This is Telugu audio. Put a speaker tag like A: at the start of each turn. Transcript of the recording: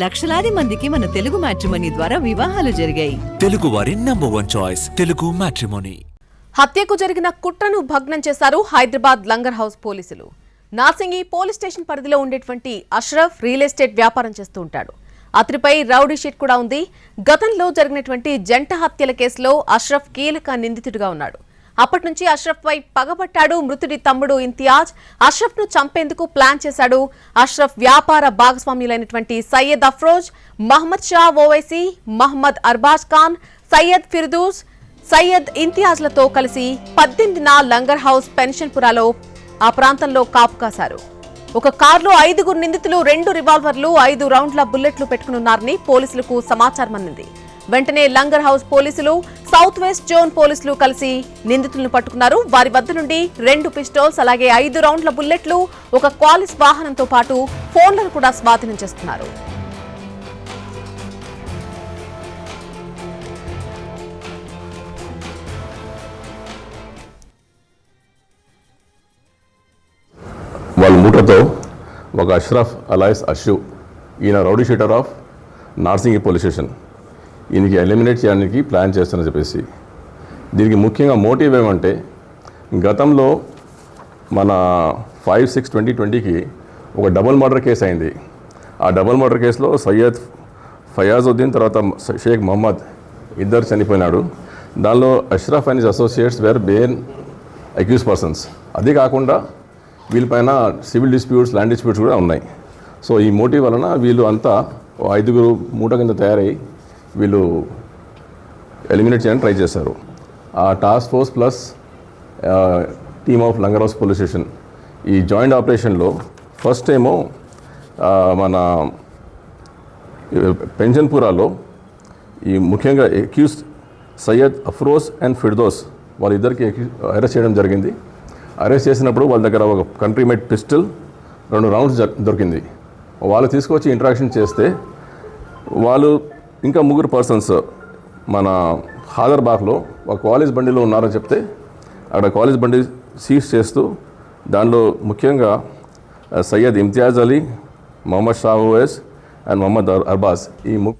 A: లక్షలాది మందికి మన తెలుగు మ్యాట్రిమనీ ద్వారా వివాహాలు జరిగాయి.
B: తెలుగు వారి number one choice Telugu matrimony.
C: హత్యకు జరిగిన కుట్రను భగ్నం చేశారు హైదరాబాద్ లంగర్ హౌస్ పోలీసులు. నార్సింగి పోలీస్ స్టేషన్ పరిధిలో ఉండేటువంటి అష్రఫ్ రియల్ ఎస్టేట్ వ్యాపారం చేస్తూ ఉంటాడు. అతనిపై రౌడీ షీట్ కూడా ఉంది. గతంలో జరిగినటువంటి జంట హత్యల కేసులో అష్రఫ్ కీలక నిందితుడిగా ఉన్నాడు. అప్పటి నుంచి అష్రఫ్ పై పగబట్టాడు మృతుడి తమ్ముడు ఇంతియాజ్. అష్రఫ్ను చంపేందుకు ప్లాన్ చేశాడు అష్రఫ్ వ్యాపార భాగస్వామ్యులైనటువంటి సయ్యద్ అఫ్రోజ్ మహమ్మద్ షా ఓవైసీ మహమ్మద్ అర్బాజ్ ఖాన్ సయ్యద్ ఫిర్దూస్ సయ్యద్ ఇంతియాజ్లతో కలిసి పద్దెనిమిదిన లంగర్ హౌస్ పెన్షన్పురాలో ఆ ప్రాంతంలో కాపు కాశారు. ఒక కారులో ఐదుగురు నిందితులు రెండు రివాల్వర్లు ఐదు రౌండ్ల బుల్లెట్లు పెట్టుకున్నారని పోలీసులకు సమాచారం అందింది వెంటనే లంగర్ హౌస్ పోలీసులు సౌత్ వెస్ట్ జోన్ పోలీసులు కలిసి నిందితులను పట్టుకున్నారు. వారి వద్ద నుండి రెండు పిస్టోల్స్ అలాగే ఐదు రౌండ్ల బుల్లెట్లు ఒక క్వాలిస్ వాహనంతో పాటు ఫోన్లను కూడా స్వాధీనం చేసుకున్నారు.
D: వాళ్ళ మూటతో ఒక అష్రఫ్ అలాయస్ అషు ఈయన rowdy sheeter of Narsingi police station. దీనికి ఎలిమినేట్ చేయడానికి ప్లాన్ చేస్తానని చెప్పేసి. దీనికి ముఖ్యంగా మోటివ్ ఏమంటే గతంలో మన ఫైవ్ సిక్స్ ట్వంటీ ట్వంటీకి ఒక డబుల్ మర్డర్ కేసు అయింది. ఆ డబుల్ మర్డర్ కేసులో సయ్యద్ ఫయాజుద్దీన్ తర్వాత షేక్ మహమ్మద్ ఇద్దరు చనిపోయినాడు దానిలో Ashraf and associates were been accused persons అదే కాకుండా వీళ్ళపైన సివిల్ డిస్ప్యూట్స్ ల్యాండ్ డిస్ప్యూట్స్ కూడా ఉన్నాయి. సో ఈ మోటివ్ వలన వీళ్ళు అంతా ఐదుగురు మూట కింద తయారై వీళ్ళు ఎలిమినేట్ చేయడానికి ట్రై చేశారు. ఆ task force plus team of Langarhouz police station ఈ జాయింట్ ఆపరేషన్లో ఫస్ట్ ఏమో మన పెన్షన్పురాలో ఈ ముఖ్యంగా ఎక్యూస్ సయ్యద్ అఫ్రోజ్ అండ్ ఫిర్దోస్ వాళ్ళిద్దరికి అరెస్ట్ చేయడం జరిగింది. అరెస్ట్ చేసినప్పుడు వాళ్ళ దగ్గర ఒక కంట్రీ మేడ్ పిస్టల్ రెండు రౌండ్స్ దొరికింది. వాళ్ళు తీసుకొచ్చి ఇంట్రాక్షన్ చేస్తే వాళ్ళు ఇంకా ముగ్గురు పర్సన్స్ మన హాదర్బాగ్లో ఒక కాలేజ్ బండిలో ఉన్నారని చెప్తే అక్కడ కాలేజ్ బండి సీజ్ చేస్తూ దానిలో ముఖ్యంగా సయ్యద్ ఇమ్తియాజ్ అలీ మొహమ్మద్ షాహువేస్ అండ్ మొహమ్మద్ అర్బాజ్ ఈ ము